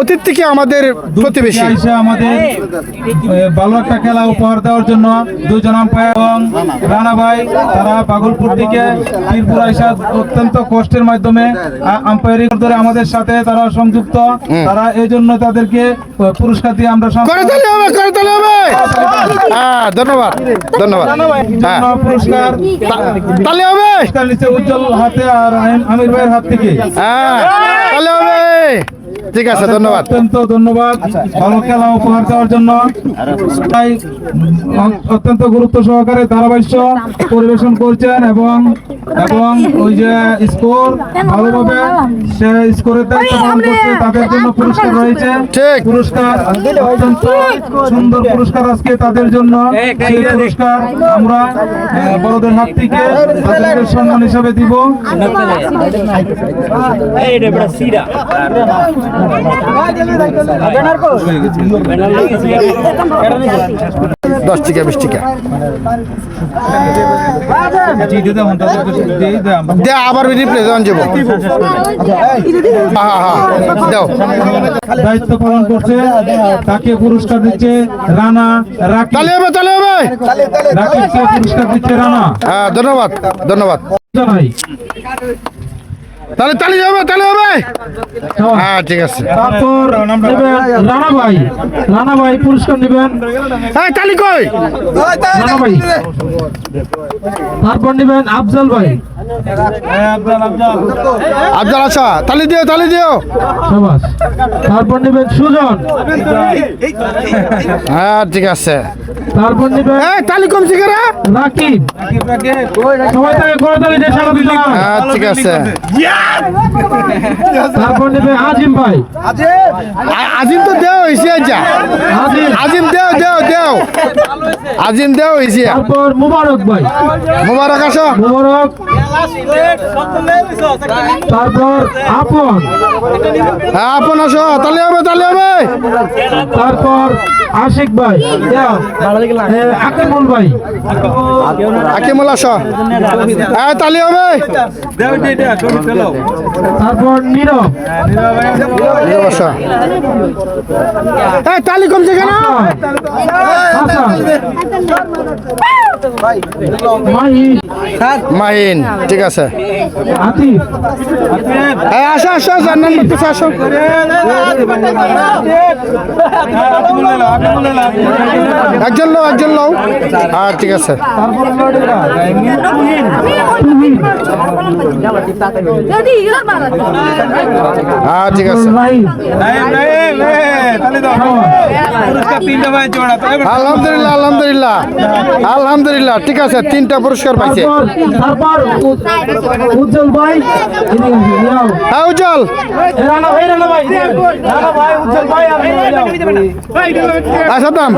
অতীত থেকে আমাদের প্রতিবেশী। আমাদের ভালো একটা খেলা উপহার দেওয়ার জন্য দুজন আম্পায়ার এবং রানা ভাই তারা পাগলপুর থেকে পীরপুর এসে অত্যন্ত কষ্টের মাধ্যমে আম্পায়ারিং ধরে আমাদের সাথে তারা সংযুক্ত তারা এই জন্য তাদেরকে পুরস্কার দিয়ে আমরা হ্যাঁ ধন্যবাদ ধন্যবাদ। হ্যাঁ। তালি হবে। উজ্জ্বল হাতে আর আমির- ভাইয়ের হাত থেকে। হ্যাঁ। তালি হবে। ঠিক আছে ধন্যবাদ। অত্যন্ত ধন্যবাদ। ভালো খেলা উপহার দেওয়ার জন্য। তাই অত্যন্ত গুরুত্ব সহকারে ধারাবাহিক পরিবেশন করছেন এবং এবং ওই যে স্কোর ভালোভাবে সে স্কোরের দায়িত্ব পালন করছে তাদের জন্য পুরস্কার রয়েছে। পুরস্কার অত্যন্ত সুন্দর পুরস্কার আজকে তাদের জন্য। সেই পুরস্কার আমরা বড়দের হাত থেকে তাদেরকে সম্মান হিসাবে দিব। দশ টিকা বিশ টিকা। দে আবার রিপ্লে জন যাব। হ্যাঁ হ্যাঁ দায়িত্ব পালন করছে তাকে পুরস্কার দিচ্ছে রানা রাকিব। তালি হবে তালি হবে। রাকিবকে পুরস্কার দিচ্ছে রানা। হ্যাঁ ধন্যবাদ ধন্যবাদ। তাহলে তালি হবে তালি হবে হ্যাঁ ঠিক আছে। তারপর রানা ভাই। রানা ভাই পুরস্কার নেবেন। হ্যাঁ তালি কই? রানা ভাই। তারপর নেবেন আফজাল ভাই। আফজাল আচ্ছা তালি দিও তালি দিও। তারপর নেবেন সুজন। হ্যাঁ ঠিক আছে। তারপর নেবেন এই তালি রাকিব। সবাই তাকে সারা দিলাম হ্যাঁ ঠিক আছে। তারপর আজিম ভাই। আ- আজিম তো দেও যা। আজিম। আজিম দেও দেও দেও। আজিম দেও হয়েছে তারপর মুবারক ভাই। মোবারক আসো। মুবারক। তারপর আপন। হ্যাঁ আপন আসো তালে হবে তালি হবে। তারপর আশিক ভাই। আকিমুল ভাই। আকিমুল আসো। হ্যাঁ তালি হবে। তারপর নীরব। নীরব আসো। এই তালি কমছে কেন? মাহিন ঠিক আছে। এই আসো আসো জান্নান পিছে আসো একজন লও একজন লও হ্যাঁ ঠিক আছে. হ্যাঁ ঠিক আছে। আলহামদুলিল্লাহ আলহামদুলিল্লাহ। আলহামদুলিল্লাহ ঠিক আছে তিনটা পুরস্কার পাইছে। উজ্জ্বল। ভাই যাও। হ্যাঁ উজ্জ্বল ভাই। আচ্ছা দাম।